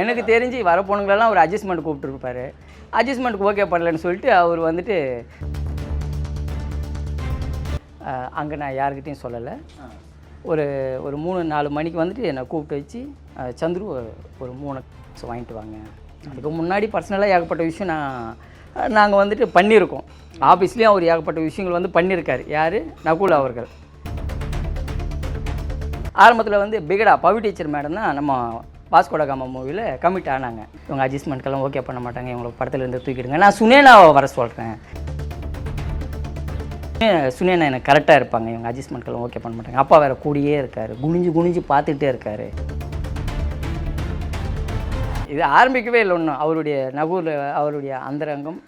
எனக்கு தெரிஞ்சு வர பொண்ணுங்களெல்லாம் ஒரு அட்ஜஸ்ட்மெண்ட் கூப்பிட்டுருப்பாரு அட்ஜஸ்ட்மெண்ட்டுக்கு ஓகே பண்ணலன்னு சொல்லிட்டு அவர் வந்துட்டு அங்கே நான் யாருக்கிட்டையும் சொல்லலை. ஒரு ஒரு மூணு நாலு மணிக்கு வந்துட்டு என்னை கூப்பிட்டு வச்சு சந்துரு ஒரு மூணு வாங்கிட்டு வாங்க. அதுக்கு முன்னாடி பர்சனலாக ஏகப்பட்ட விஷயம் நான் நாங்கள் வந்துட்டு பண்ணியிருக்கோம். ஆஃபீஸ்லேயும் அவர் ஏகப்பட்ட விஷயங்கள் வந்து பண்ணியிருக்காரு. யார்? நகுல் அவர்கள். ஆரம்பத்தில் வந்து பிகடா பவி டீச்சர் மேடம் தான் நம்ம வாஸ்கோடகாமா மூவியில் கமிட் ஆனாங்க. இவங்க அட்ஜஸ்ட்மெண்ட்கெல்லாம் ஓகே பண்ண மாட்டாங்க. இவங்களை படத்துலேருந்து தூக்கிடுங்க. நான் சுனேனாவை வர சொல்கிறேன் சுனேனா எனக்கு கரெக்டாக இருப்பாங்க. இவங்க அட்ஜஸ்ட்மெண்ட்கெல்லாம் ஓகே பண்ண மாட்டாங்க. அப்பா வேறு கூடியே இருக்கார். குனிஞ்சு குனிஞ்சு பார்த்துட்டே இருக்கார். இது ஆரம்பிக்கவே இல்லை ஒன்றும் அவருடைய நகூரில் அவருடைய அந்தரங்கம்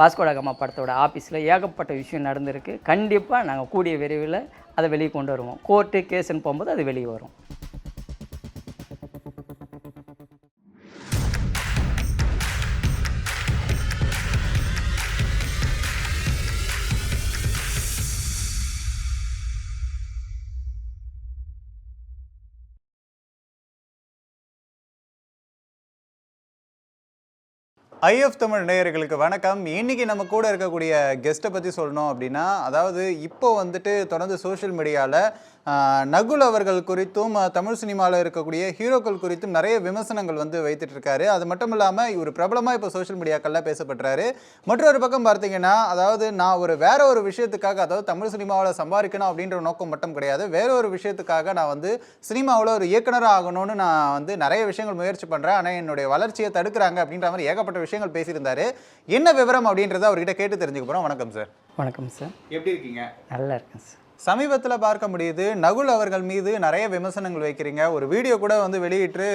வாஸ்கோடகாமா படத்தோட ஆஃபீஸில் ஏகப்பட்ட விஷயம் நடந்திருக்கு. கண்டிப்பாக நாங்கள் கூடிய விரைவில் அதை வெளியே கொண்டு வருவோம். கோர்ட்டு கேஸுன்னு போகும்போது அது வெளியே வரும். ஐஎஃப் தமிழ் நேயர்களுக்கு வணக்கம். இன்னைக்கு நம்ம கூட இருக்கக்கூடிய கெஸ்ட்டை பற்றி சொல்லணும் அப்படின்னா அதாவது இப்போ வந்துட்டு தொடர்ந்து சோஷியல் மீடியாவில் நகுல் அவர்கள் குறித்தும் தமிழ் சினிமாவில் இருக்கக்கூடிய ஹீரோக்கள் குறித்தும் நிறைய விமர்சனங்கள் வந்து வைத்துட்டு இருக்காரு. அது மட்டும் இல்லாமல் இவர் பிரபலமாக இப்போ சோஷியல் மீடியாக்கள்லாம் பேசப்படுறாரு. மற்றொரு பக்கம் பார்த்தீங்கன்னா அதாவது நான் ஒரு வேற ஒரு விஷயத்துக்காக அதாவது தமிழ் சினிமாவில் சம்பாதிக்கணும் அப்படின்ற நோக்கம் மட்டும் கிடையாது. வேற ஒரு விஷயத்துக்காக நான் வந்து சினிமாவில் ஒரு இயக்குனராக ஆகணும்னு நான் வந்து நிறைய விஷயங்கள் முயற்சி பண்ணுறேன் ஆனால் என்னுடைய வளர்ச்சியை தடுக்கிறாங்க அப்படின்ற மாதிரி ஏகப்பட்ட விஷயங்கள் பேசியிருந்தாரு. என்ன விவரம் அப்படின்றத அவர்கிட்ட கேட்டு தெரிஞ்சுக்க போகிறோம் வணக்கம் சார் வணக்கம் சார் எப்படி இருக்கீங்க? நல்லா இருக்கேன் சார் சமீபத்தில் பார்க்க முடியுது நகுல் அவர்கள் மீது நிறைய விமர்சனங்கள் வைக்கிறீங்க. ஒரு வீடியோ கூட வந்து வெளியிட்டு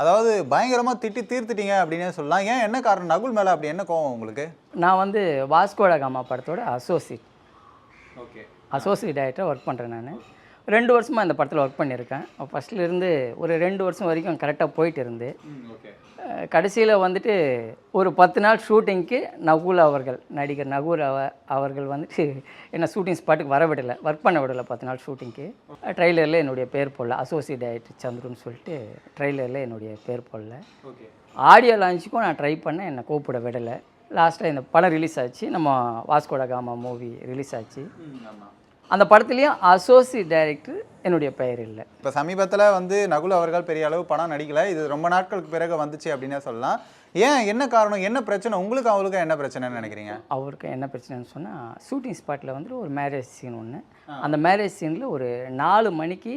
அதாவது பயங்கரமாக திட்டி தீர்த்துட்டீங்க அப்படின்னே சொல்லலாம். ஏன் என்ன காரணம்? நகுல் மேலே அப்படி என்ன கோவம் உங்களுக்கு? நான் வந்து வாஸ்கோட காமா படத்தோட அசோசியேட் ஓகே. அசோசியேட் டைரக்டராக ஒர்க் பண்ணுறேன் நான். ரெண்டு வருஷமாக இந்த படத்தில் ஒர்க் பண்ணியிருக்கேன். ஃபஸ்ட்லேருந்து ஒரு ரெண்டு வருஷம் வரைக்கும் கரெக்டாக போயிட்டு இருந்து. கடைசியில் வந்துட்டு ஒரு பத்து நாள் ஷூட்டிங்க்கு நகுல் அவர்கள் நடிகர் நகுல் அவ அவர்கள் வந்துட்டு என்ன ஷூட்டிங் ஸ்பாட்டுக்கு வர விடலை ஒர்க் பண்ண விடலை பத்து நாள் ஷூட்டிங்க்கு ட்ரைலரில் என்னுடைய பேர் போடல அசோசியேட் டைரக்டர் சந்துருன்னு சொல்லிட்டு ட்ரைலரில் என்னுடைய பேர் போடல. ஆடியோ லான்ச்சுக்கும் நான் ட்ரை பண்ணேன் என்னை கூப்பிட விடலை. லாஸ்ட்டாக இந்த படம் ரிலீஸ் ஆச்சு. நம்ம வாஸ்கோட காமா மூவி ரிலீஸ் ஆச்சு. அந்த படத்துலேயும் அசோசியேட் டைரக்டர் என்னுடைய பெயர் இல்லை. இப்போ சமீபத்தில் வந்து நகுல் அவர்கள் பெரிய அளவு படம் நடிக்கல. இது ரொம்ப நாட்களுக்கு பிறகு வந்துச்சு அப்படின்னே சொல்லலாம். ஏன்? என்ன காரணம்? என்ன பிரச்சனை? உங்களுக்கு அவளுக்கு என்ன பிரச்சனைன்னு நினைக்கிறீங்க? அவருக்கு என்ன பிரச்சனைன்னு சொன்னால் ஷூட்டிங் ஸ்பாட்டில் வந்துட்டு ஒரு மேரேஜ் சீன் ஒன்று அந்த மேரேஜ் சீனில் ஒரு நாலு மணிக்கு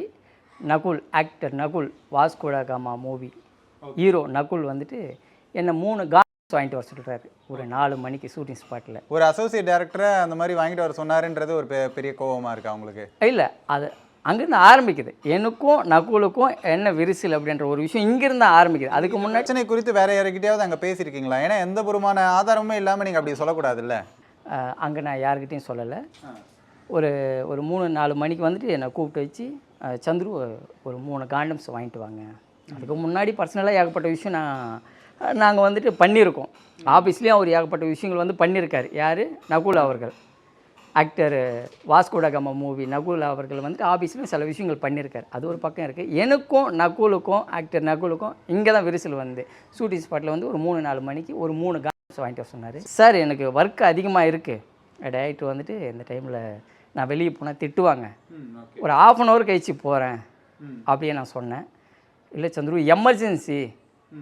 Nakul actor Nakul Vasco da Gama movie hero Nakul வந்துட்டு என்னை மூணு கார்ஸ் வாங்கிட்டு வர சொல்கிறாரு ஒரு நாலு மணிக்கு ஷூட்டிங் ஸ்பாட்டில் ஒரு அசோசியேட் டைரக்டரை அந்த மாதிரி வாங்கிட்டு வர சொன்னாருன்றது ஒரு பெ- பெரிய கோவமா இருக்கா உங்களுக்கு? இல்லை அது அங்கேருந்து ஆரம்பிக்குது. எனக்கும் நகுலுக்கும் என்ன விரிசல் அப்படின்ற ஒரு விஷயம் இங்கேருந்து ஆரம்பிக்குது. அதுக்கு முன்னாடி பிரச்சனை குறித்து வேற யாருக்கிட்டயாவது அங்கே பேசியிருக்கீங்களா? ஏன்னா எந்த பூர்வமான ஆதாரமும் இல்லாமல் நீங்கள் அப்படி சொல்லக்கூடாதுல்ல. அங்கே நான் யாருக்கிட்டையும் சொல்லலை. ஒரு ஒரு மூணு நாலு மணிக்கு வந்துட்டு என்னை கூப்பிட்டு வச்சு சந்துரு ஒரு மூணு காண்டம்ஸ் வாங்கிட்டு வாங்க. அதுக்கு முன்னாடி பர்சனலாக ஏகப்பட்ட விஷயம் நான் நாங்கள் வந்துட்டு பண்ணியிருக்கோம். ஆஃபீஸ்லேயும் அவர் ஏகப்பட்ட விஷயங்கள் வந்து பண்ணியிருக்காரு. யார்? நகுல் அவர்கள். ஆக்டர் வாஸ்கோட கம மூவி நகுல் அவர்கள் வந்துட்டு ஆஃபீஸ்லேயும் சில விஷயங்கள் பண்ணியிருக்காரு. அது ஒரு பக்கம் இருக்குது எனக்கும் நகுலுக்கும் ஆக்டர் நகுலுக்கும் இங்கே தான் விரிசல் வந்து. ஷூட்டிங் ஸ்பாட்டில் வந்து ஒரு மூணு நாலு மணிக்கு ஒரு மூணு காண்டம்ஸ் வாங்கிட்டு வர சொன்னார். சார் எனக்கு ஒர்க் அதிகமாக இருக்குது டேரக்டர் வந்துட்டு இந்த டைமில் நான் வெளியே போனால் திட்டுவாங்க. ஒரு ஆஃப் அன் ஹவர் கழிச்சு போகிறேன் அப்படியே நான் சொன்னேன். இல்லை சந்துரு எமர்ஜென்சி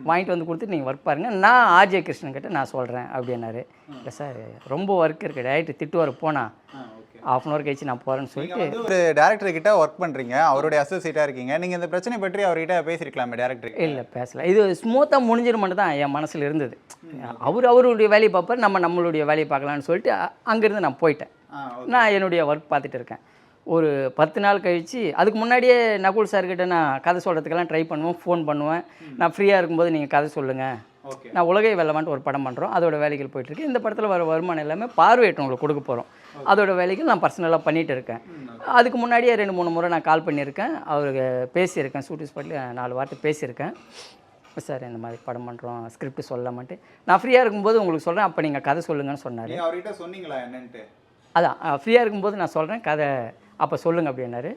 வாங்கிட்டு வந்து கொடுத்துட்டு நீங்கள் ஒர்க் பாருங்கள் நான் ஆர்ஜே கிருஷ்ணன் கிட்ட நான் சொல்கிறேன் அப்படின்னாரு. இல்லை சார் ரொம்ப ஒர்க் இருக்குது டேரக்டர் திட்டுவார் போனா ஆஃப் அன் ஹவர் கழிச்சு நான் போகிறேன்னு சொல்லிட்டு ஒரு டேரக்டர் கிட்ட ஒர்க் பண்றீங்க. அவருடைய அசோசியேட்டாக இருக்கீங்க. நீங்கள் இந்த பிரச்சனை பற்றி அவர்கிட்ட பேசியிருக்கலாமே டேரக்டர் இல்லை பேசல. இது ஸ்மூத்தாக முடிஞ்சிட மட்டும் தான் என் மனசில் இருந்தது. அவர் அவருடைய வேலையை பார்ப்பார். நம்ம நம்மளுடைய வேலையை பார்க்கலான்னு சொல்லிட்டு அங்கேருந்து நான் போயிட்டேன். நான் என்னுடைய ஒர்க் பார்த்துட்டு இருக்கேன். ஒரு பத்து நாள் கழித்து அதுக்கு முன்னாடியே நகுல் சார்கிட்ட நான் கதை சொல்கிறதுக்கெல்லாம் ட்ரை பண்ணுவேன் ஃபோன் பண்ணுவேன். நான் ஃப்ரீயாக இருக்கும்போது நீங்கள் கதை சொல்லுங்கள் நான் உலகை வெல்லமான்ட்டு ஒரு படம் பண்ணுறோம் அதோட வேலைகள் போயிட்டுருக்கு இந்த படத்தில் வர வருமானம் எல்லாமே பார்வையற்றவங்களுக்கு கொடுக்க போகிறோம் அதோட வேலைகள் நான் பர்சனலாக பண்ணிகிட்டு இருக்கேன். அதுக்கு முன்னாடியே ரெண்டு மூணு முறை நான் கால் பண்ணியிருக்கேன். அவருக்கு பேசியிருக்கேன். ஷூட்டிங் ஸ்பாட்டில் நாலு வார்த்தை பேசியிருக்கேன். சார் இந்த மாதிரி படம் பண்ணுறோம் ஸ்கிரிப்ட் சொல்லமான்ட்டு நான் ஃப்ரீயாக இருக்கும்போது உங்களுக்கு சொல்கிறேன் அப்போ நீங்கள் கதை சொல்லுங்கன்னு சொன்னார். அவர்கிட்ட சொன்னீங்களா என்னன்ட்டு? அதான் ஃப்ரீயாக இருக்கும்போது நான் சொல்கிறேன் கதை அப்போ சொல்லுங்க அப்படின்னாரு.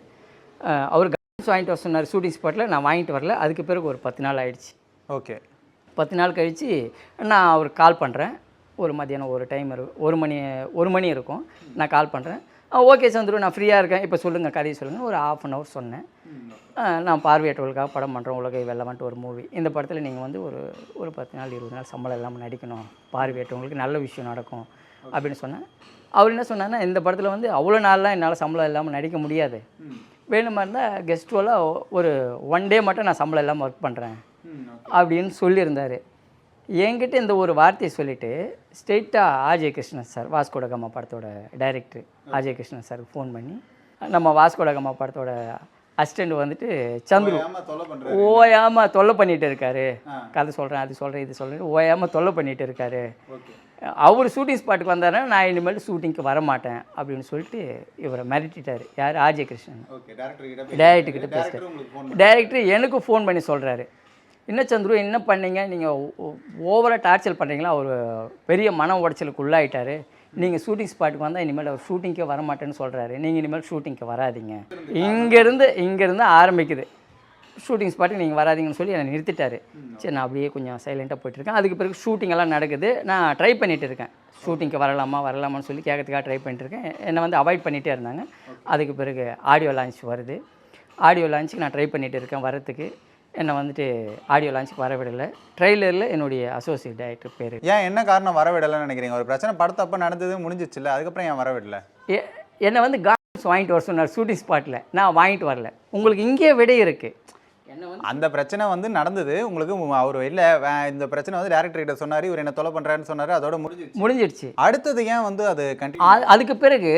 அவர் கன்ஸ் வாங்கிட்டு வர சொன்னார் ஷூட்டிங் ஸ்பாட்டில் நான் வாங்கிட்டு வரல. அதுக்கு பிறகு ஒரு பத்து நாள் ஆயிடுச்சு. ஓகே. பத்து நாள் கழித்து நான் அவருக்கு கால் பண்ணுறேன் ஒரு மத்தியானம் ஒரு டைம் இருக்கும் ஒரு மணி ஒரு மணி இருக்கும். நான் கால் பண்ணுறேன் ஓகே சந்துரு நான் ஃப்ரீயாக இருக்கேன். இப்போ சொல்லுங்கள் கதையை சொல்லுங்கள் ஒரு ஆஃப் அன் ஹவர் சொன்னேன். நான் பார்வையற்றவர்களுக்காக படம் பண்ணுறேன் உலகை வெள்ளமான்ட்டு ஒரு மூவி இந்த படத்தில் நீங்கள் வந்து ஒரு ஒரு பத்து நாள் இருபது நாள் சம்பளம் இல்லாமல் நடிக்கணும். பார்வையற்றவங்களுக்கு நல்ல விஷயம் நடக்கும் அப்படின்னு சொன்னேன். அவர் என்ன சொன்னார்னா இந்த படத்தில் வந்து அவ்வளோ நாள்லாம் என்னால் சம்பளம் இல்லாமல் நடிக்க முடியாது. வேணுமா இருந்தால் கெஸ்ட் ரோலாக ஒரு ஒன் டே மட்டும் நான் சம்பளம் இல்லாமல் ஒர்க் பண்ணுறேன் அப்படின்னு சொல்லியிருந்தார். என்கிட்ட இந்த ஒரு வார்த்தையை சொல்லிவிட்டு ஸ்ட்ரெயிட்டாக ஆஜய் கிருஷ்ணன் சார் வாஸ்கோடகம்மா படத்தோட டைரக்டர் ஆஜய் கிருஷ்ணன் சாருக்கு ஃபோன் பண்ணி நம்ம வாஸ்கோடகம்மா படத்தோட அசிஸ்டண்ட் வந்துட்டு சந்துரு. தொலை பண்ணுறேன் ஓயாம தொல்லை பண்ணிட்டு இருக்காரு. கதை சொல்கிறேன் அது சொல்கிறேன் இது சொல்கிறேன் ஓயாம தொல்லை பண்ணிட்டு இருக்காரு. அவர் ஷூட்டிங் ஸ்பாட்டுக்கு வந்தாருன்னா நான் இனிமேல் ஷூட்டிங்க்கு வர மாட்டேன் அப்படின்னு சொல்லிட்டு இவரை மிரட்டிட்டார். யார்? ஆஜய் கிருஷ்ணன். ஓகே டேரக்டர் கிட்ட டேரக்டர் கிட்ட பேசிட்டார். டேரக்டர் உங்களுக்கு ஃபோன் டேரக்டர் எனக்கு ஃபோன் பண்ணி சொல்கிறாரு என்ன சந்துரு என்ன பண்ணீங்க? நீங்கள் ஓவராக டார்ச்சர் பண்ணுறீங்களா அவர் பெரிய மன உடைச்சலுக்கு உள்ளாயிட்டாரு. நீங்கள் ஷூட்டிங் ஸ்பாட்டுக்கு வந்தால் இனிமேல் அவர் ஷூட்டிங்கே வர மாட்டேன்னு சொல்கிறாரு நீங்கள் இனிமேல் ஷூட்டிங்க்கு வராதீங்க. இங்கேருந்து இங்கேருந்து ஆரம்பிக்குது. ஷூட்டிங் ஸ்பாட்டுக்கு நீங்கள் வராதீங்கன்னு சொல்லி என்னை நிறுத்திட்டாரு. சரி நான் அப்படியே கொஞ்சம் சைலண்ட்டாக போயிட்டுருக்கேன். அதுக்கு பிறகு ஷூட்டிங் எல்லாம் நடக்குது. நான் ட்ரை பண்ணிகிட்டு இருக்கேன். ஷூட்டிங்க்கு வரலாமா வரலாமான்னு சொல்லி கேட்கறதுக்காக ட்ரை பண்ணிட்டு இருக்கேன். என்னை வந்து அவாய்ட் பண்ணிகிட்டே இருந்தாங்க. அதுக்கு பிறகு ஆடியோ லான்ச் வருது. ஆடியோ லான்ச்சுக்கு நான் ட்ரை பண்ணிகிட்டு இருக்கேன் வரத்துக்கு என்னை வந்துட்டு ஆடியோ லான்ச்சுக்கு வர விடலை ட்ரெய்லரில் என்னுடைய அசோசியேட் டைரக்டர் பேர். ஏன் என்ன காரணம் வர விடலைன்னு நினைக்கிறீங்க? ஒரு பிரச்சனை படத்தப்ப நடந்தது முடிஞ்சிச்சுல்ல அதுக்கப்புறம் ஏன் வர விடல எ- என்னை வந்து கார்மெண்ட்ஸ் வாங்கிட்டு வர சொன்னார் ஷூட்டிங் ஸ்பாட்டில் நான் வாங்கிட்டு வரல. உங்களுக்கு இங்கேயே விடை இருக்குது அந்த பிரச்சனை வந்து நடந்தது. உங்களுக்கு அவர் இல்லை இந்த பிரச்சனை வந்து டேரக்டர் கிட்ட சொன்னாரு இவர் என்ன தொலை பண்றாருன்னு சொன்னாரு அதோட முடிஞ்சிச்சு முடிஞ்சிடுச்சு. அடுத்தது ஏன் வந்து அது அதுக்கு பிறகு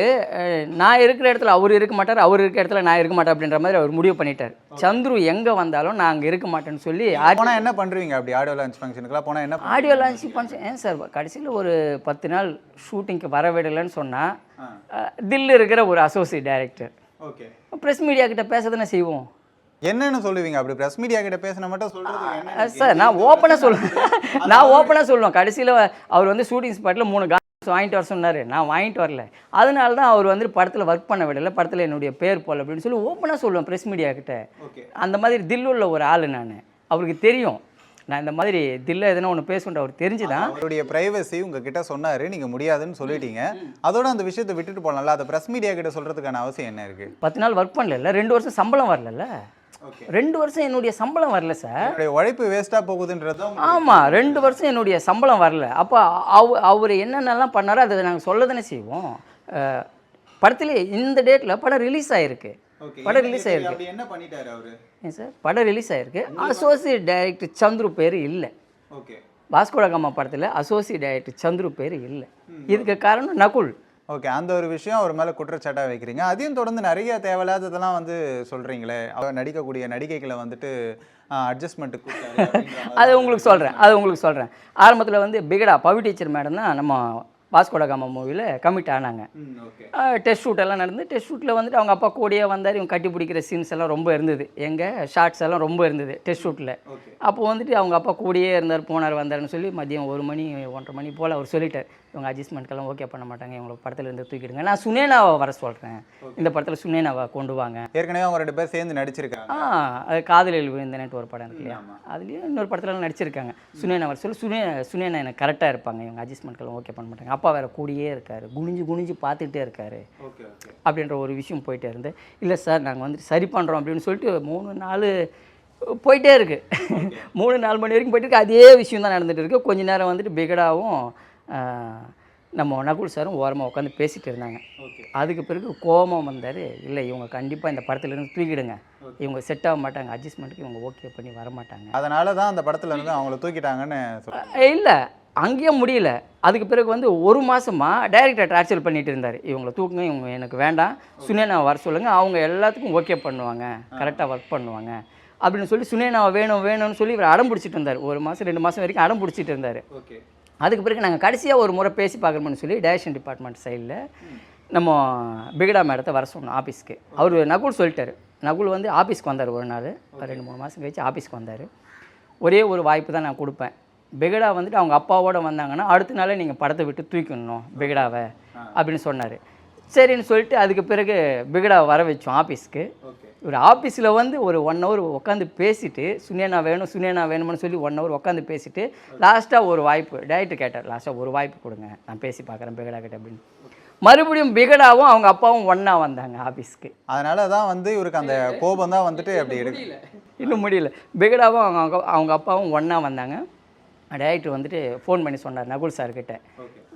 நான் இருக்கிற இடத்துல அவர் இருக்க மாட்டார் அவர் இருக்கிற இடத்துல நான் இருக்க மாட்டேன் அப்படின்ற மாதிரி அவர் முடிவு பண்ணிட்டார். சந்துரு எங்கே வந்தாலும் நான் அங்கே இருக்க மாட்டேன்னு சொல்லி போனா என்ன பண்றீங்க அப்படி ஆடியோ லான்ச் ஃபங்க்ஷனுக்குலாம் போனா என்ன ஆடியோ லான்ச் ஃபங்க்ஷன் ஏன் சார் கடைசியில் ஒரு பத்து நாள் ஷூட்டிங்க்கு வர விடலைன்னு சொன்னால் தில்லு இருக்கிற ஒரு associate director okay press media கிட்ட பேச தானே செய்வோம். என்னன்னு சொல்லுவீங்க? அப்படி பிரஸ் மீடியா கிட்ட பேசின மட்டும் சொல்றது சார் நான் ஓப்பனாக சொல்லுவேன். நான் ஓப்பனாக சொல்லுவேன். கடைசியில் அவர் வந்து ஷூட்டிங் ஸ்பாட்டில் மூணு கார்ஸ் வாங்கிட்டு வர சொன்னார். நான் வாங்கிட்டு வரல. அதனால தான் அவர் வந்து படத்தில் ஒர்க் பண்ண விடல. படத்தில் என்னுடைய பேர் போல் அப்படின்னு சொல்லி ஓப்பனாக சொல்லுவேன் ப்ரெஸ் மீடியா கிட்ட. அந்த மாதிரி தில்லுள்ள ஒரு ஆள் நான். அவருக்கு தெரியும். நான் இந்த மாதிரி தில்ல எதனா ஒன்று பேசுன்ட்டு அவர் தெரிஞ்சுதான். அவருடைய பிரைவசி உங்ககிட்ட சொன்னாரு. நீங்க முடியாதுன்னு சொல்லிட்டீங்க. அதோட அந்த விஷயத்தை விட்டுட்டு போகலாம்ல அதை பிரஸ் மீடியா கிட்ட சொல்றதுக்கான அவசியம் என்ன இருக்கு? பத்து நாள் ஒர்க் பண்ணல ரெண்டு வருஷம் சம்பளம் ஓகே ரெண்டு வருஷம் என்னுடைய சம்பளம் வரல சார். உழைப்பு வேஸ்டா போகுதுன்றது ஆமாம் ரெண்டு வருஷம் என்னுடைய சம்பளம் வரல. அப்போ அவ அவர் என்னென்னலாம் பண்ணாரோ அதை நாங்கள் சொல்ல தானே செய்வோம் படத்திலே இந்த டேட்டில் படம் ரிலீஸ் ஆகிருக்கு படம் ரிலீஸ் ஆகிருக்கு என்ன பண்ணிட்டாரு அவரு? ஏன் சார்? படம் ரிலீஸ் ஆகிருக்கு அசோசியேட் டைரக்டர் சந்துரு பேர் இல்லை. ஓகே பாஸ்கோட கம்மா படத்தில் அசோசியேட் டைரக்டர் சந்துரு பேர் இல்லை. இதுக்கு காரணம் நகுல். ஓகே அந்த ஒரு விஷயம் அவர் மேலே குற்றச்சாட்டாக வைக்கிறீங்க. அதையும் தொடர்ந்து நிறைய தேவையில்லாததெல்லாம் வந்து சொல்கிறீங்களே அவர் நடிக்கக்கூடிய நடிகைகளை வந்துட்டு அட்ஜஸ்ட்மெண்ட்டு அது உங்களுக்கு சொல்கிறேன் அது உங்களுக்கு சொல்கிறேன் ஆரம்பத்தில் வந்து பிகடா பவி டீச்சர் மேடம் தான் நம்ம பாஸ்கோட கம்மா மூவியில் கமிட் ஆனாங்க. டெஸ்ட் ஷூட் எல்லாம் நடந்து டெஸ்ட் ஷூட்டில் வந்துட்டு அவங்க அப்பா கூடயே வந்தார் இவங்க கட்டி பிடிக்கிற சீன்ஸ் எல்லாம் ரொம்ப இருந்தது. எங்க ஷார்ட்ஸ் எல்லாம் ரொம்ப இருந்தது டெஸ்ட் ஷூட்டில் ஓகே. அப்போ வந்துட்டு அவங்க அப்பா கூடயே இருந்தார் போனார் வந்தாருன்னு சொல்லி மதியம் ஒரு மணி ஒன்றரை மணி போல் அவர் சொல்லிட்டார். இவங்க அட்ஜஸ்ட்மெண்ட்க்கெல்லாம் ஓகே பண்ண மாட்டாங்க. இவங்களை படத்துல இருந்து தூக்கிடுங்க. நான் சுனேனாவை வர சொல்கிறேன் இந்த படத்தில் சுனேனாவை கொண்டு வாங்க. ஏற்கனவே அவங்க ரெண்டு பேர் சேர்ந்து நடிச்சிருக்காங்க. ஆ அது காதலில் விழுந்தனேட்டு ஒரு படம் இருக்கு இல்லையா? அதுலேயும் இன்னொரு படத்துலலாம் நடிச்சிருக்காங்க. சுனேனா வர சொல்லி சுனே சுனேனா எனக்கு கரெக்டாக இருப்பாங்க. இவங்க அட்ஜஸ்ட்மெண்ட்க்கெல்லாம் ஓகே பண்ண மாட்டாங்க. அப்பா வேற கூடயே இருக்காரு. குனிஞ்சு குனிஞ்சு பார்த்துட்டே இருக்காரு. அப்படின்ற ஒரு விஷயம் போயிட்டே இருந்து இல்லை சார் நாங்கள் வந்து சரி பண்ணுறோம் அப்படின்னு சொல்லிட்டு மூணு நாள் போயிட்டே இருக்கு. மூணு நாலு மணி வரைக்கும் போயிட்டு இருக்கு. அதே விஷயம் தான் நடந்துட்டு இருக்கு. கொஞ்ச நேரம் வந்துட்டு பிகடாவும் ஆஹ், நம்ம நகுல் சாரும் ஓரமாக உட்காந்து பேசிட்டு இருந்தாங்க. அதுக்கு பிறகு கோபம் வந்தார். இல்லை இவங்க கண்டிப்பாக இந்த படத்துலேருந்து தூக்கிடுங்க இவங்க செட் ஆக மாட்டாங்க. அட்ஜஸ்ட்மெண்ட்டுக்கு இவங்க ஓகே பண்ணி வர மாட்டாங்க. அதனால தான் அந்த படத்துல இருந்து அவங்கள தூக்கிட்டாங்கன்னு இல்லை. அங்கேயும் முடியல. அதுக்கு பிறகு வந்து ஒரு மாசமா டைரக்டர் டார்ச்சர் பண்ணிட்டு இருந்தார். இவங்களை தூக்குங்க இவங்க எனக்கு வேண்டாம். சுனேனாவை வர சொல்லுங்கள் அவங்க எல்லாத்துக்கும் ஓகே பண்ணுவாங்க. கரெக்டாக ஒர்க் பண்ணுவாங்க. அப்படின்னு சொல்லி சுனேனாவை வேணும் வேணும்னு சொல்லி இவர் அடம் பிடிச்சிட்டு இருந்தார். ஒரு மாதம் ரெண்டு மாதம் வரைக்கும் அடம் பிடிச்சிட்டு இருந்தார். ஓகே. அதுக்கு பிறகு நாங்கள் கடைசியாக ஒரு முறை பேசி பார்க்கணும்னு சொல்லி டைரக்ஷன் டிபார்ட்மெண்ட் சைடில் நம்ம பிகடா மேடத்தை வர சொன்னோம் ஆஃபீஸ்க்கு அவர் நகுல் சொல்லிட்டாரு. நகுல் வந்து ஆஃபீஸ்க்கு வந்தார் ஒரு நாள். ரெண்டு மூணு மாதம் கழிச்சு ஆஃபீஸ்க்கு வந்தார். ஒரே ஒரு வாய்ப்பு தான் நான் கொடுப்பேன். பிகடா வந்துட்டு அவங்க அப்பாவோட வந்தாங்கன்னா அடுத்த நாளே நீங்கள் படத்தை விட்டு தூக்கிடணும் பிகடாவை அப்படின்னு சொன்னார். சரின்னு சொல்லிட்டு அதுக்கு பிறகு பிகடா வர வச்சோம் ஆஃபீஸ்க்கு ஒரு ஆஃபீஸில் வந்து ஒரு ஒன் ஹவர் உட்காந்து பேசிட்டு சுனேனா வேணும் சுனேனா வேணும்னு சொல்லி ஒன் ஹவர் உட்காந்து பேசிட்டு லாஸ்ட்டாக ஒரு வாய்ப்பு டேரக்டர் கேட்டார் லாஸ்ட்டாக ஒரு வாய்ப்பு கொடுங்க நான் பேசி பார்க்குறேன் பிகடா கிட்ட அப்படின்னு. மறுபடியும் பிகடாவும் அவங்க அப்பாவும் ஒன்றா வந்தாங்க ஆஃபீஸ்க்கு அதனால தான் வந்து இவருக்கு அந்த கோபம் தான் வந்துட்டு அப்படி எடுக்கு இன்னும் முடியல. பிகடாவும் அவங்க அவங்க- அவங்க அப்பாவும் ஒன்றா வந்தாங்க. டேரக்டர் வந்துட்டு ஃபோன் பண்ணி சொன்னார் நகுல் சார்கிட்ட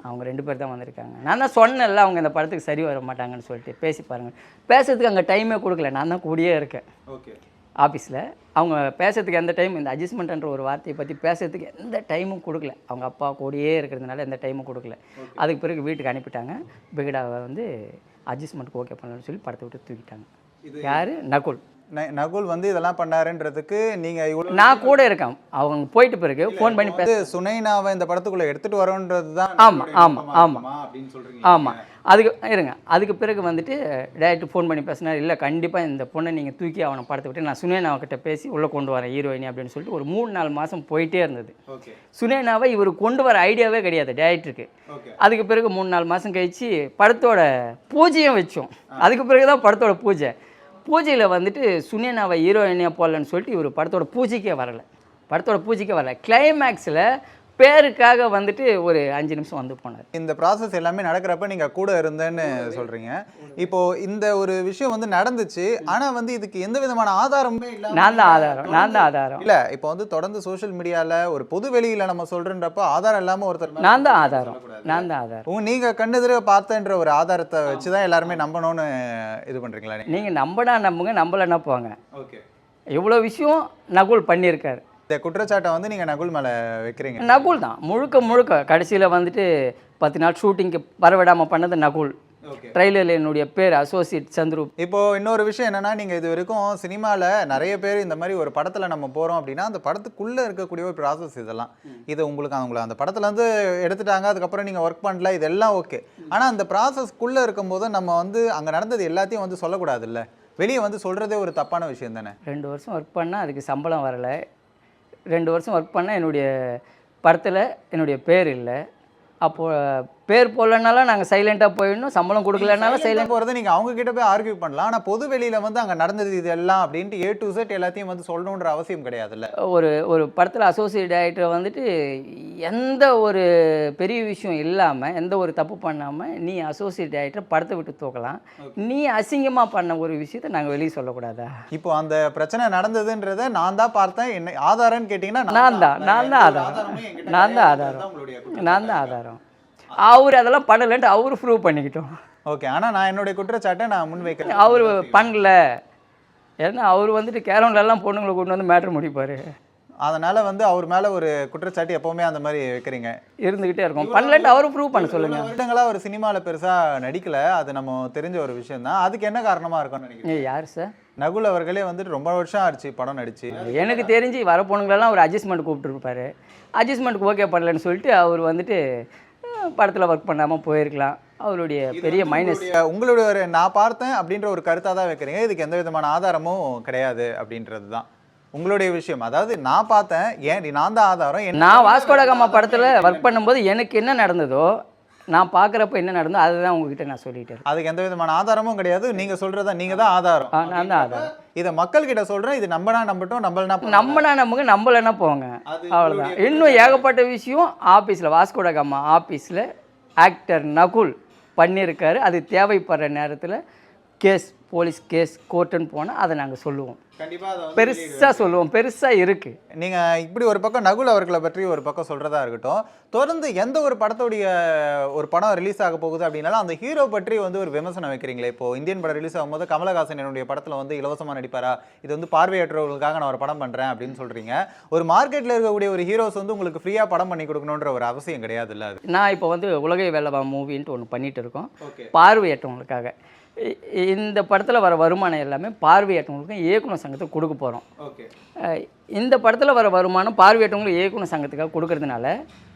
அவங்க ரெண்டு பேர் தான் வந்திருக்காங்க. நான் தான் சொன்னேன்ல அவங்க இந்த படத்துக்கு சரி வர மாட்டாங்கன்னு சொல்லிட்டு. பேசி பாருங்கள் பேசுறதுக்கு அங்கே டைமே கொடுக்கல. நான் தான் கூடயே இருக்கேன். ஓகே ஆஃபீஸில் அவங்க பேசுறதுக்கு எந்த டைம் இந்த அட்ஜஸ்ட்மெண்ட்ன்ற ஒரு வார்த்தையை பற்றி பேசுறதுக்கு எந்த டைமும் கொடுக்கல. அவங்க அப்பா கூடயே இருக்கிறதுனால எந்த டைமும் கொடுக்கல. அதுக்கு பிறகு வீட்டுக்கு அனுப்பிட்டாங்க. பிகடாவை வந்து அட்ஜஸ்ட்மெண்ட்டுக்கு ஓகே பண்ணலன்னு சொல்லி படத்தை விட்டு தூக்கிட்டாங்க. யார்? நகுல். நகுல் வந்து இதெல்லாம் பண்ணாருன்றதுக்கு நீங்க இவ்வளவு நான் கூட இருக்கேன். அவங்க போயிட்டு பிறகு ஃபோன் பண்ணி பேச சுனைனாவை இந்த படத்துக்குள்ள எடுத்துட்டு வரோன்றது தான் ஆமா, ஆமா, ஆமா. அப்படின்னு சொல்றீங்க. ஆமாம் அதுக்கு இருங்க. அதுக்கு பிறகு வந்துட்டு டேரக்டர் ஃபோன் பண்ணி பேசினார். இல்லை கண்டிப்பாக இந்த பொண்ணை நீங்கள் தூக்கி அவனை படத்தை விட்டு நான் சுனேனாவக்கிட்ட பேசி உள்ளே கொண்டு வரேன் ஹீரோயினி அப்படின்னு சொல்லிட்டு ஒரு மூணு நாலு மாதம் போயிட்டே இருந்தது. சுனேனாவை இவர் கொண்டு வர ஐடியாவே கிடையாது டேரக்டருக்கு அதுக்கு பிறகு மூணு நாலு மாதம் கழிச்சு படத்தோட பூஜையும் வச்சோம். அதுக்கு பிறகு தான் படத்தோட பூஜை. பூஜையில் வந்துட்டு சுனேனாவை ஹீரோயினியாக போடலன்னு சொல்லிட்டு இவர் படத்தோட பூஜைக்கே வரல. படத்தோட பூஜைக்கே வரல. கிளைமேக்ஸில் பேருக்காக வந்துட்டு ஒரு அஞ்சு நிமிஷம் வந்து போனார். இந்த ப்ராசஸ் எல்லாமே நடக்கிறப்ப நீங்க கூட இருந்தேன்னு சொல்றீங்க. இப்போ இந்த ஒரு விஷயம் வந்து நடந்துச்சு ஆனா வந்து இதுக்கு எந்த விதமான ஆதாரமுமே இல்லாம நான் தான் ஆதாரம் நான் தான் ஆதாரம். இல்ல இப்போ வந்து தொடர்ந்து சோஷியல் மீடியால ஒரு பொது வெளியில நம்ம சொல்றன்றப்ப ஆதாரம் இல்லாம ஒருத்தர் நான் தான் ஆதாரம் நான் தான் ஆதாரம். உங்க நீங்க கண்ணெதிர பார்த்தன்ற ஒரு ஆதாரத்தை வச்சு தான் எல்லாருமே நம்பணும்னு இது பண்றீங்களா நீங்க? நீங்கள் நம்பினா நம்புங்க நம்பலைன்னா போங்க. ஓகே. இவ்வளோ விஷயம் நகுல் பண்ணியிருக்காரு. இந்த குற்றச்சாட்டை வந்து நீங்க நகுல் மேல வைக்கிறீங்க. நகுல் தான். முழுக்க முழுக்க கடைசியில் வந்துட்டு பத்து நாள் ஷூட்டிங்க்கு வரவிடாமல் பண்ணது நகுல். ஓகே. ட்ரைலரில் என்னுடைய பேர் அசோசியேட் சந்துரு. இப்போ இன்னொரு விஷயம் என்னன்னா நீங்க இது வரைக்கும் சினிமால நிறைய பேர் இந்த மாதிரி ஒரு படத்துல நம்ம போறோம் அப்படின்னா அந்த படத்துக்குள்ள இருக்கக்கூடிய ஒரு ப்ராசஸ் இதெல்லாம். இது உங்களுக்கு அவங்கள அந்த படத்துல இருந்து எடுத்துட்டாங்க அதுக்கப்புறம் நீங்க ஒர்க் பண்ணல இதெல்லாம் ஓகே ஆனா அந்த ப்ராசஸ்க்குள்ள இருக்கும்போது நம்ம வந்து அங்க நடந்தது எல்லாத்தையும் வந்து சொல்லக்கூடாதுல்ல. வெளியே வந்து சொல்றதே ஒரு தப்பான விஷயம் தானே? ரெண்டு வருஷம் ஒர்க் பண்ணால் அதுக்கு சம்பளம் வரலை. ரெண்டு வருஷம் ஒர்க் பண்ண என்னுடைய படத்தில் என்னுடைய பேர் இல்லை. அப்போது பேர் போடலனாலும் நாங்கள் சைலண்ட்டாக போயிடணும். சம்பளம் கொடுக்கலனாலும் சைலண்ட் போறதை நீங்க அவங்க கிட்ட போய் ஆர்கியூ பண்ணலாம். ஆனா பொது வெளியில வந்து அங்க நடந்தது இது எல்லாம் அப்படின்ட்டு ஏ டு செட் எல்லாத்தையும் வந்து சொல்லணுன்ற அவசியம் கிடையாதுல்ல? ஒரு ஒரு படத்தில் அசோசியேட் டைரக்டர் வந்துட்டு எந்த ஒரு பெரிய விஷயம் இல்லாமல் எந்த ஒரு தப்பு பண்ணாமல் நீ அசோசியேட் டைரக்டர் படத்தை விட்டு தூக்கலாம். நீ அசிங்கமாக பண்ண ஒரு விஷயத்தை நாங்கள் வெளியே சொல்லக்கூடாதா? இப்போ அந்த பிரச்சனை நடந்ததுன்றத நான் தான் பார்த்தேன். என்ன ஆதாரம்னு கேட்டிங்கன்னா நான் தான் நான் தான் ஆதாரம். நான் தான் ஆதாரம். நான் தான் ஆதாரம். அவர் அதெல்லாம் பண்ணலைன்ட்டு அவர் ப்ரூவ் பண்ணிக்கிட்டோம். ஓகே ஆனா நான் என்னுடைய குற்றச்சாட்டை நான் முன்வைக்கிறேன் அவர் பண்ணல. ஏன்னா அவர் வந்துட்டு கேரம்லலாம் பொண்ணுங்களை கொண்டு வந்து மேட்ரு முடிப்பார். அதனால வந்து அவர் மேல ஒரு குற்றச்சாட்டு எப்பவுமே அந்த மாதிரி வைக்கிறீங்க. இருந்துக்கிட்டே இருக்கும். பண்ணலன்ட்டு அவர் ப்ரூவ் பண்ண சொல்லுங்கள் வருடங்களா ஒரு சினிமால பெருசா நடிக்கல. அது நம்ம தெரிஞ்ச ஒரு விஷயம் தான் அதுக்கு என்ன காரணமா இருக்கும்னு நினைக்கிறேன் யார் சார் நகுல் அவர்களே வந்துட்டு ரொம்ப வருஷம் ஆச்சு படம் நடிச்சு. எனக்கு தெரிஞ்சு வர பொண்ணுங்களெல்லாம் ஒரு அட்ஜஸ்ட்மெண்ட் கூப்பிட்டுருப்பாரு. அட்ஜஸ்ட்மெண்ட்டுக்கு ஓகே பண்ணலன்னு சொல்லிட்டு அவர் வந்துட்டு படத்தில் ஒர்க் பண்ணாமல் போயிருக்கலாம். அவருடைய பெரிய மைனஸ் உங்களுடைய- ஒரு நான் பார்த்தேன் அப்படின்ற ஒரு கருத்தா தான் வைக்கிறீங்க. இதுக்கு எந்த விதமான ஆதாரமும் கிடையாது அப்படின்றது தான் உங்களுடைய விஷயம். அதாவது நான் பார்த்தேன் ஏன் நான் தான் ஆதாரம். நான் வாஸ்கோடகாமா படத்தில் ஒர்க் பண்ணும்போது எனக்கு என்ன நடந்ததோ நான் பார்க்குறப்ப என்ன நடந்ததோ அதுதான் உங்ககிட்ட நான் சொல்லிட்டு இருக்கேன் அதுக்கு எந்த விதமான ஆதாரமும் கிடையாது. நீங்க சொல்றதா நீங்க தான் ஆதாரம். நான் தான் ஆதாரம். இதை மக்கள் கிட்ட சொல்றேன் இது நம்பனா நம்பட்டும் நம்பலனா நம்மனா நமக்கு நம்மளனா போங்க. அவ்வளோதான் இன்னும் ஏகப்பட்ட விஷயம் ஆஃபீஸில் வாஸ்கோடகாமா ஆஃபீஸில் ஆக்டர் நகுல் பண்ணியிருக்காரு. அது தேவைப்படுற நேரத்தில் கேஸ் போலீஸ் கேஸ் கோர்ட்டுன்னு போனால் அதை நாங்கள் சொல்லுவோம். பெருசாக சொல்லுவோம். பெருசாக இருக்குது நீங்க இப்படி ஒரு பக்கம் நகுல் அவர்களை பற்றி ஒரு பக்கம் சொல்றதா இருக்கட்டும் தொடர்ந்து எந்த ஒரு படத்துடைய ஒரு படம் ரிலீஸ் ஆக போகுது அப்படின்னாலும் அந்த ஹீரோ பற்றி வந்து ஒரு விமர்சனம் வைக்கிறீங்களே. இப்போ இந்தியன் படம் ரிலீஸ் ஆகும்போது கமலஹாசன் என்னுடைய படத்துல வந்து இலவசமா நடிப்பாரா? இது வந்து பார்வையற்றவர்களுக்காக நான் ஒரு படம் பண்றேன் அப்படின்னு சொல்றீங்க. ஒரு மார்க்கெட்ல இருக்கக்கூடிய ஒரு ஹீரோஸ் வந்து உங்களுக்கு ஃப்ரீயா படம் பண்ணி கொடுக்கணுன்ற ஒரு அவசியம் கிடையாது இல்ல நான் இப்போ வந்து உலகை வெள்ளவா மூவின்ட்டு ஒன்று பண்ணிட்டு இருக்கோம். பார்வையற்றவங்களுக்காக. இந்த படத்தில் வர வருமானம் எல்லாமே பார்வையற்றவங்களுக்கு இயக்குனர் சங்கத்துக்கு கொடுக்க போகிறோம் இந்த படத்தில் வர வருமானம் பார்வையற்றவங்களுக்கு இயக்குனர் சங்கத்துக்காக கொடுக்கறதுனால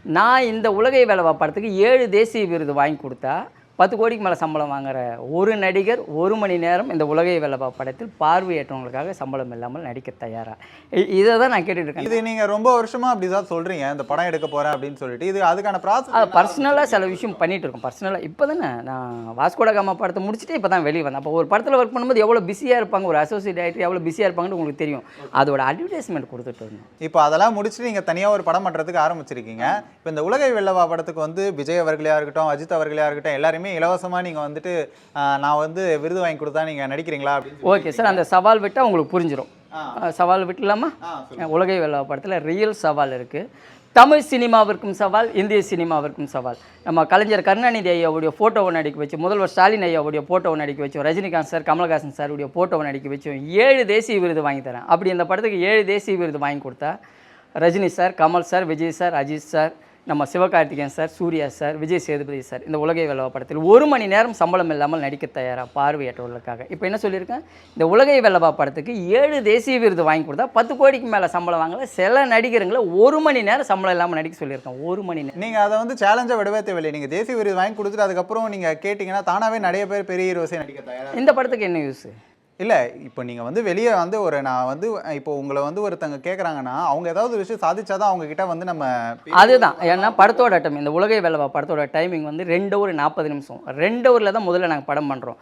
நான் இந்த உலகை வேலைவா படத்துக்கு ஏழு தேசிய விருது வாங்கி கொடுத்தா பத்து கோடிக்கு மேலே சம்பளம் வாங்குற ஒரு நடிகர் ஒரு மணி நேரம் இந்த உலகை வெல்லப்பா படத்தில் பார்வையற்றவங்களுக்காக சம்பளம் இல்லாமல் நடிக்க தயாரா? இ- இதை தான் நான் கேட்டுட்டு இருக்கேன். இது நீங்க ரொம்ப வருஷமா அப்படிதான் சொல்றீங்க. இந்த படம் எடுக்க போறேன் அப்படின்னு சொல்லிட்டு. இது அதுக்கான ப்ராசஸ் பர்சனலாக சில விஷயம் பண்ணிட்டு இருக்கோம். பர்சனலாக இப்போ தானே நான் வாஸ்கோட காமா படத்தை முடிச்சுட்டு இப்போ தான் வெளியே வந்தேன். அப்போ ஒரு படத்தில் ஒர்க் பண்ணும்போது எவ்வளோ பிஸியாக இருப்பாங்க? ஒரு அசோசியேட் ஆகிட்டு எவ்வளோ பிஸியாக இருப்பாங்கன்னு உங்களுக்கு தெரியும். அதோட அட்வர்டைஸ்மெண்ட் கொடுத்துட்டு இருந்தோம் இப்போ அதெல்லாம் முடிச்சுட்டு நீங்க தனியா ஒரு படம் பண்றதுக்கு ஆரம்பிச்சிருக்கீங்க. இப்போ இந்த உலகை வெல்லவா படத்துக்கு வந்து விஜய் அவர்களையா இருக்கட்டும் அஜித் அவர்களையா இருக்கட்டும் எல்லாருமே இலவசமா நீங்க வந்துட்டு ஆஹ், நான் வந்து விருது வாங்கி கொடுத்தா நீங்க நடிக்கிறீங்களா அப்படின்னு ஓகே சார் அந்த சவால் விட்டால் உங்களுக்கு புரிஞ்சிடும் சவால் விட்டுலாமா? ஆ, உலகை வெல்லா படத்தில் ரியல் சவால் இருக்குது தமிழ் சினிமாவிற்கும் சவால் இந்திய சினிமாவிற்கும் சவால். நம்ம கலைஞர் கருணாநிதி ஐயாவுடைய ஃபோட்டோவை நடிக்க வச்சு முதல்வர் ஸ்டாலின் ஐயாவுடைய ஃபோட்டோவை நடிக்க வச்சோம் ரஜினிகாந்த் சார் கமலஹாசன் சாருடைய ஃபோட்டோவை நடிக்க வச்சோம் ஏழு தேசிய விருது வாங்கி தரேன். அப்படி இந்த படத்துக்கு ஏழு தேசிய விருது வாங்கி கொடுத்தா Rajini sir Kamal sir Vijay sir Ajith sir நம்ம Sivakarthikeyan sir Suriya sir Vijay Sethupathi sir இந்த உலகை வெல்லவா படத்தில் ஒரு மணி நேரம் சம்பளம் இல்லாமல் நடிக்க தயாரா பார்வையற்றவர்களுக்காக? இப்போ என்ன சொல்லியிருக்கேன்? இந்த உலகை வெல்லவா படத்துக்கு ஏழு தேசிய விருது வாங்கி கொடுத்தா பத்து கோடிக்கு மேலே சம்பளம் வாங்கல சில நடிகருங்களை ஒரு மணி நேரம் சம்பளம் இல்லாமல் நடிக்க சொல்லியிருக்கேன். ஒரு மணி நேரம். நீங்க அதை வந்து சேலஞ்சா விடவே தேவையில்லை. நீங்க தேசிய விருது வாங்கி கொடுத்துட்டு அதுக்கப்புறம் நீங்க கேட்டீங்கன்னா தானாவே நிறைய பேர் பெரிய ஹீரோஸே நடிக்க தயாரா இந்த படத்துக்கு என்ன யூஸ் இல்ல இப்போ நீங்க வந்து வெளியே வந்து ஒரு நான் வந்து இப்போ உங்களை வந்து ஒருத்தங்க கேக்குறாங்கன்னா அவங்க ஏதாவது ஒரு விஷயம் சாதிச்சாதான் அவங்க கிட்ட வந்து நம்ம அதுதான். ஏன்னா படத்தோட டைம் இந்த உலகை வேலவா படத்தோட டைமிங் வந்து ரெண்டு ஹவர் நாற்பது நிமிஷம். ரெண்டு ஹவரில் தான் முதல்ல நாங்கள் படம் பண்ணுறோம்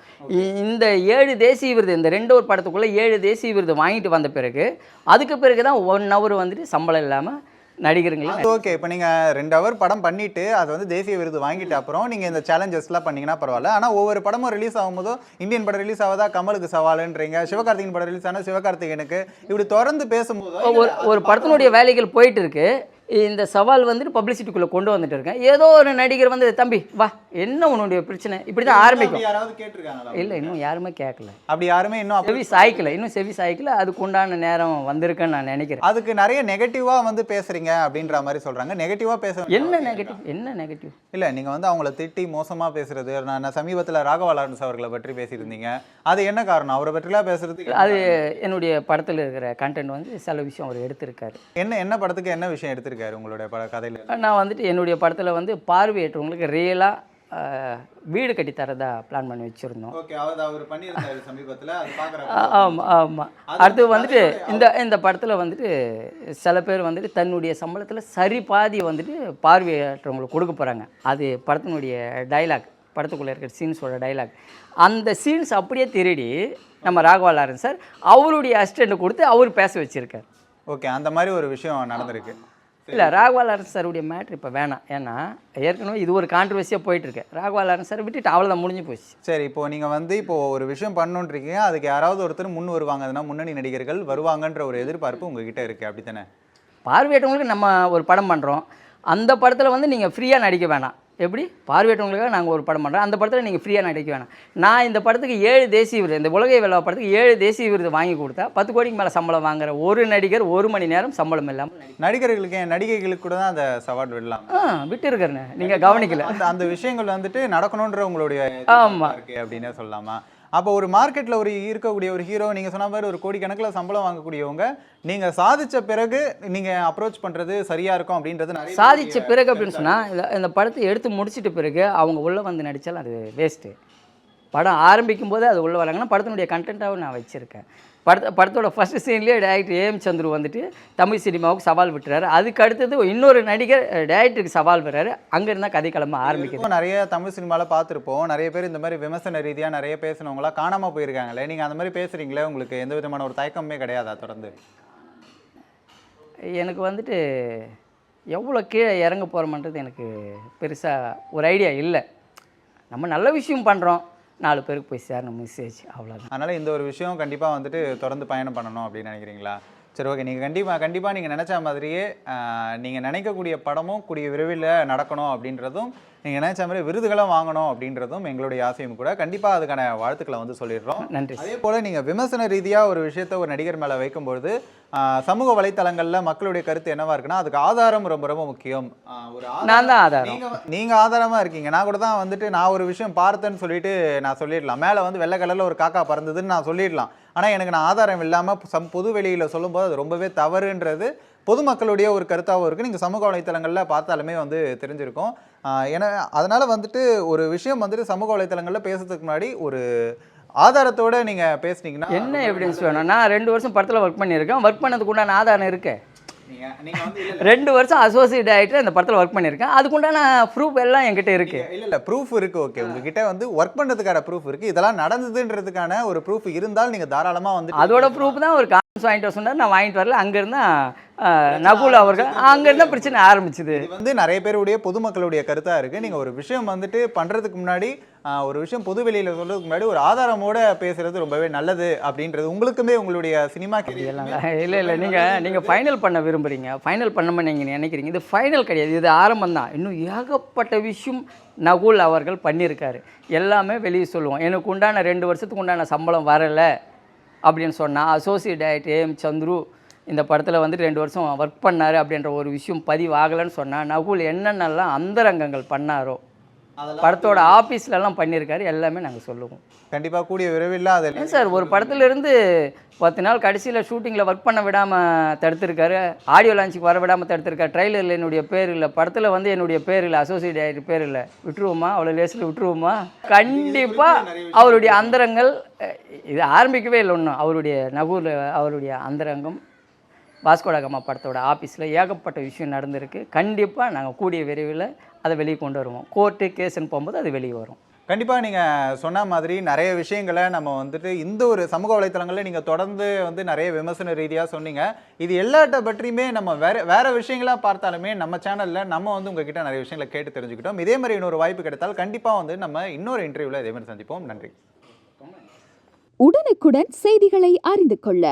இந்த ஏழு தேசிய விருது இந்த ரெண்டு ஹவர் படத்துக்குள்ளே ஏழு தேசிய விருது வாங்கிட்டு வந்த பிறகு அதுக்கு பிறகு தான் ஒன் ஹவர் வந்துட்டு சம்பளம் இல்லாமல் நடிகருங்களை? ஓகே இப்போ நீங்க ரெண்டு ஹவர் படம் பண்ணிட்டு அது வந்து தேசிய விருது வாங்கிட்ட அப்புறம் நீங்க இந்த சேலஞ்சஸ்லாம் பண்ணீங்கன்னா பரவாயில்ல. ஆனா ஒவ்வொரு படமும் ரிலீஸ் ஆகும்போதும் இந்தியன் படம் ரிலீஸ் ஆகுதா? கமலுக்கு சவாலுன்றீங்க. சிவகார்த்திகேயன் படம் ரிலீஸ் ஆனா சிவகார்த்திகேயனுக்கு இப்படி தொடர்ந்து பேசும்போது ஒரு ஒரு படத்தினுடைய வேலைகள் போயிட்டு இருக்கு. இந்த சவால் வந்துட்டு பப்ளிசிட்டிக்குள்ளே கொண்டு வந்துட்டு இருக்கேன். ஏதோ ஒரு நடிகர் வந்து தம்பி வா என்ன உன்னுடைய பிரச்சனை? இப்படி தான் ஆரம்பிக்கும். யாராவது கேட்டிருக்காங்களா இல்லை இன்னும் யாருமே கேட்கல அப்படி யாருமே இன்னும் செவி சாய்க்கல இன்னும் செவி சாய்க்கல. அதுக்கு உண்டான நேரம் வந்திருக்குன்னு நான் நினைக்கிறேன். அதுக்கு நிறைய நெகட்டிவா வந்து பேசுறீங்க அப்படின்ற மாதிரி சொல்றாங்க. நெகட்டிவா பேச என்ன நெகட்டிவ் என்ன நெகட்டிவ் இல்ல நீங்க வந்து அவங்கள திட்டி மோசமா பேசுறது நான் நான் சமீபத்துல ராகவா லாரன்ஸ் அவர்களை பற்றி பேசியிருந்தீங்க. அது என்ன காரணம்? அவரை பற்றிலாம் பேசுறதுக்கு அது என்னுடைய படத்தில் இருக்கிற கண்டென்ட் வந்து சில விஷயம் அவர் எடுத்திருக்காரு. என்ன என்ன படத்துக்கு என்ன விஷயம் எடுத்திருக்காரு உங்களுடைய பட கதையில. நான் வந்துட்டு என்னுடைய படத்தில் வந்து பார்வையற்றவங்களுக்கு ரியலாக வீடு கட்டி தரதா பிளான் பண்ணி வச்சுருந்தோம். ஓகே அவர் அவர் பண்ணியிருந்தாரு சமீபத்துல அது ஆமாம் ஆமாம் அடுத்து வந்துட்டு இந்த இந்த படத்தில் வந்துட்டு சில பேர் வந்துட்டு தன்னுடைய சம்பளத்தில் சரி பாதி வந்துட்டு பார்வையற்றவங்களுக்கு கொடுக்க போகிறாங்க அது படத்தினுடைய டைலாக் படத்துக்குள்ளே இருக்கிற சீன்ஸோட டைலாக் அந்த சீன்ஸ் அப்படியே திருடி நம்ம ராகவா லாரன்ஸ் சார் அவருடைய அசிஸ்டண்ட்டை கொடுத்து அவர் பேச வச்சுருக்கார். ஓகே அந்த மாதிரி ஒரு விஷயம் நடந்திருக்கு. இல்லை ராகவா லாரன்ஸ் சாருடைய மேட்ரு இப்போ வேணாம். ஏன்னா ஏற்கனவே இது ஒரு கான்ட்ரவர்சியாக போயிட்டுருக்கு. ராகவா லாரன்ஸ் சார் விட்டுட்டு அவ்வளோதான் முடிஞ்சு போச்சு. சரி இப்போ நீங்க வந்து இப்போ ஒரு விஷயம் பண்ணணுன்றீங்க அதுக்கு யாராவது ஒருத்தர் முன் வருவாங்க அதுனா முன்னணி நடிகர்கள் வருவாங்கன்ற ஒரு எதிர்பார்ப்பு உங்ககிட்ட இருக்கு அப்படித்தானே? பார்வையற்றவங்களுக்கு நம்ம ஒரு படம் பண்ணுறோம் அந்த படத்தில் வந்து நீங்கள் ஃப்ரீயாக நடிக்க வேணாம். எப்படி? பார்வையற்றவங்களுக்காக நாங்கள் ஒரு படம் பண்ணுறோம் அந்த படத்தில் நீங்கள் ஃப்ரீயாக நடிக்க வேணாம். நான் இந்த படத்துக்கு ஏழு தேசிய விருது இந்த உலகை வெள்ளவா படத்துக்கு ஏழு தேசிய விருது வாங்கி கொடுத்தா பத்து கோடிக்கு மேலே சம்பளம் வாங்குற ஒரு நடிகர் ஒரு மணி நேரம் சம்பளம் இல்லாமல் நடிகர்களுக்கு நடிகைகளுக்கு கூட தான் அந்த சவால் விடலாம். ஆ விட்டு இருக்கிறேன்னு நீங்கள் கவனிக்கல. அந்த அந்த விஷயங்கள் வந்துட்டு நடக்கணுன்ற உங்களுடைய ஆமா. இருக்கு அப்படின்னே சொல்லலாமா? அப்போ ஒரு மார்க்கெட்ல ஒரு இருக்கக்கூடிய ஒரு ஹீரோ நீங்க சொன்ன மாதிரி ஒரு கோடிக்கணக்கில் சம்பளம் வாங்கக்கூடியவங்க நீங்க சாதிச்ச பிறகு நீங்க அப்ரோச் பண்றது சரியா இருக்கும் அப்படின்றது பேர் சாதிச்ச பிறகு அப்படின்னு சொன்னால் இந்த படத்தை எடுத்து முடிச்சிட்ட பிறகு அவங்க உள்ளே வந்து நடித்தாலும் அது வேஸ்ட்டு படம் ஆரம்பிக்கும் போது அது உள்ளே வராங்கன்னா படத்தினுடைய கண்டென்ட்டாகவும் நான் வச்சுருக்கேன். படத்தை படத்தோட ஃபர்ஸ்ட் சீன்லேயே டேரக்டர் ஏஎம் சந்துரு வந்துட்டு தமிழ் சினிமாவுக்கு சவால் விட்டுறாரு. அதுக்கு அடுத்தது இன்னொரு நடிகர் டேரக்டருக்கு சவால் விடுறாரு. அங்கே இருந்தால் கதை கிளம்ப ஆரம்பிக்குது. இதுக்கும் நிறைய தமிழ் சினிமால பார்த்துருப்போம். நிறைய பேர் இந்த மாதிரி விமர்சன ரீதியா நிறைய பேசினவங்களா காணாம போயிருக்காங்களே நீங்க அந்த மாதிரி பேசுறீங்களே உங்களுக்கு எந்த விதமான ஒரு தயக்கமே கிடையாதா தொடர்ந்து. எனக்கு வந்துட்டு எவ்வளோ கீழே இறங்க போகிறோமன்றது எனக்கு பெருசாக ஒரு ஐடியா இல்லை. நம்ம நல்ல விஷயம் பண்ணுறோம் நாலு பேருக்கு போய் சேரணும் மெசேஜ் அவ்வளோதான் அதனால இந்த ஒரு விஷயம் கண்டிப்பாக வந்துட்டு தொடர்ந்து பயணம் பண்ணணும் அப்படின்னு நினைக்கிறீங்களா? சரி ஓகே நீங்கள் கண்டிப்பாக கண்டிப்பாக நீங்கள் நினச்ச மாதிரியே நீங்கள் நினைக்கக்கூடிய படமும் கூடிய விரைவில் நடக்கணும் அப்படின்றதும் நீங்கள் நினைச்ச மாதிரி விருதுகளும் வாங்கணும் அப்படின்றதும் எங்களுடைய ஆசையும் கூட. கண்டிப்பாக அதுக்கான வாழ்த்துக்களை வந்து சொல்லிடுறோம். நன்றி. அதே போல் நீங்கள் விமர்சன ரீதியாக ஒரு விஷயத்த ஒரு நடிகர் மேலே வைக்கும்பொழுது சமூக வலைத்தளங்களில் மக்களுடைய கருத்து என்னவா இருக்குன்னா அதுக்கு ஆதாரம் ரொம்ப ரொம்ப முக்கியம். ஒரு நான் தான் ஆதாரம். நீங்க நீங்க ஆதாரமா இருக்கீங்க. நான் கூட தான் வந்துட்டு நான் ஒரு விஷயம் பார்த்தேன்னு சொல்லிட்டு நான் சொல்லிடலாம். மேலே வந்து வெள்ளை கலர்ல ஒரு காக்கா பறந்ததுன்னு நான் சொல்லிடலாம். ஆனால் எனக்கு நான் ஆதாரம் இல்லாமல் சம் பொது வெளியில் சொல்லும்போது அது ரொம்பவே தவறுன்றது பொதுமக்களுடைய ஒரு கருத்தாகவும் இருக்குது நீங்கள் சமூக வலைத்தளங்களில் பார்த்தாலுமே வந்து தெரிஞ்சிருக்கும். ஏன்னா அதனால் வந்துட்டு ஒரு விஷயம் வந்துட்டு சமூக வலைத்தளங்களில் பேசுறதுக்கு முன்னாடி ஒரு ஆதாரத்தோட நீங்கள் பேசுனீங்கன்னா என்ன எவிடன்ஸ் வேணும் நான் ரெண்டு வருஷம் படத்தில் ஒர்க் பண்ணியிருக்கேன் ஒர்க் பண்ணதுக்கு உண்டான ஆதாரம் இருக்கேன் நீங்கள் நீங்கள் ரெண்டு வருஷம் அசோசியேட் ஆகிட்டு அந்த படத்தில் ஒர்க் பண்ணியிருக்கேன். அதுக்குண்டான ப்ரூஃப் எல்லாம் என்கிட்ட இருக்கு. இல்ல இல்ல ப்ரூஃப் இருக்கு ஓகே உங்ககிட்ட வந்து ஒர்க் பண்றதுக்கான ப்ரூஃப் இருக்கு. இதெல்லாம் நடந்ததுன்றதுக்கான ஒரு ப்ரூஃப் இருந்தால் நீங்க தாராளமா வந்து அதோட ப்ரூஃப் தான் ஒரு கான்ஸ் வாங்கிட்டு வர சொன்னார். நான் வாங்கிட்டு வரல. அங்கேருந்தா நகுல் அவர்கள் அங்கேருந்தா பிரச்சனை ஆரம்பிச்சுது. வந்து நிறைய பேருடைய பொதுமக்களுடைய கருத்தா இருக்கு. நீங்க ஒரு விஷயம் வந்துட்டு பண்றதுக்கு முன்னாடி ஒரு விஷயம் பொது வெளியில சொல்றதுக்கு முன்னாடி ஒரு ஆதாரமோட பேசுறது ரொம்பவே நல்லது அப்படின்றது உங்களுக்குமே உங்களுடைய சினிமா எல்லாம் இல்லை இல்லை நீங்கள் நீங்கள் ஃபைனல் பண்ண விரும்புகிறீங்க ஃபைனல் பண்ண நீங்கள் நினைக்கிறீங்க. இது ஃபைனல் கிடையாது. இது ஆரம்பம் தான். இன்னும் ஏகப்பட்ட விஷயம் நகுல் அவர்கள் பண்ணியிருக்காரு. எல்லாமே வெளியே சொல்லுவோம். எனக்கு உண்டான ரெண்டு வருஷத்துக்கு உண்டான சம்பளம் வரலை அப்படின்னு சொன்னால் அசோசியேட் ஆகிட்டு ஏஎம் சந்துரு இந்த படத்தில் வந்துட்டு ரெண்டு வருஷம் ஒர்க் பண்ணார் அப்படின்ற ஒரு விஷயம் பதிவாகலைன்னு சொன்னால் நகுல் என்னென்னலாம் அந்தரங்கங்கள் பண்ணாரோ படத்தோட ஆஃபீஸ்லலாம் பண்ணியிருக்காரு எல்லாமே நாங்கள் சொல்லுவோம். கண்டிப்பா கூடிய விரைவில் அது ஏன் சார் ஒரு படத்துல இருந்து பத்து நாள் கடைசியில் ஷூட்டிங்கில் ஒர்க் பண்ண விடாமல் தடுத்திருக்காரு ஆடியோ லான்ச்சுக்கு வர விடாமல் தடுத்திருக்காரு. ட்ரைலரில் என்னுடைய பேர் இல்லை படத்தில் வந்து என்னுடைய பேர் இல்லை அசோசியேட் ஆகிட்டு பேர் இல்லை. விட்டுருவோமா? அவ்வளோ லேசில் விட்டுருவோமா? கண்டிப்பாக அவருடைய அந்தரங்கள் இது ஆரம்பிக்கவே இல்லை ஒன்றும் அவருடைய நகூர் அவருடைய அந்தரங்கம் பாஸ்கோடகம்மா படத்தோட ஆஃபீஸில் ஏகப்பட்ட விஷயம் நடந்திருக்கு. கண்டிப்பாக நாங்கள் கூடிய விரைவில் அதை வெளியே கொண்டு வருவோம். கோர்ட்டு கேஸ்ன்னு போகும்போது அது வெளியே வரும். கண்டிப்பா நீங்க சொன்ன மாதிரி நிறைய விஷயங்களை நம்ம வந்துட்டு இந்த ஒரு சமூக வலைத்தளங்களில் நீங்க தொடர்ந்து வந்து நிறைய விமர்சன ரீதியா சொன்னீங்க. இது எல்லாட்ட பற்றியுமே நம்ம வேற வேற விஷயங்களா பார்த்தாலுமே நம்ம சேனல்ல நம்ம வந்து உங்ககிட்ட நிறைய விஷயங்களை கேட்டு தெரிஞ்சுக்கிட்டோம். இதே மாதிரி இன்னொரு வாய்ப்பு கிடைத்தால் கண்டிப்பா வந்து நம்ம இன்னொரு இன்டர்வியூல இதே மாதிரி சந்திப்போம். நன்றி. உடனுக்குடன் செய்திகளை அறிந்து கொள்ள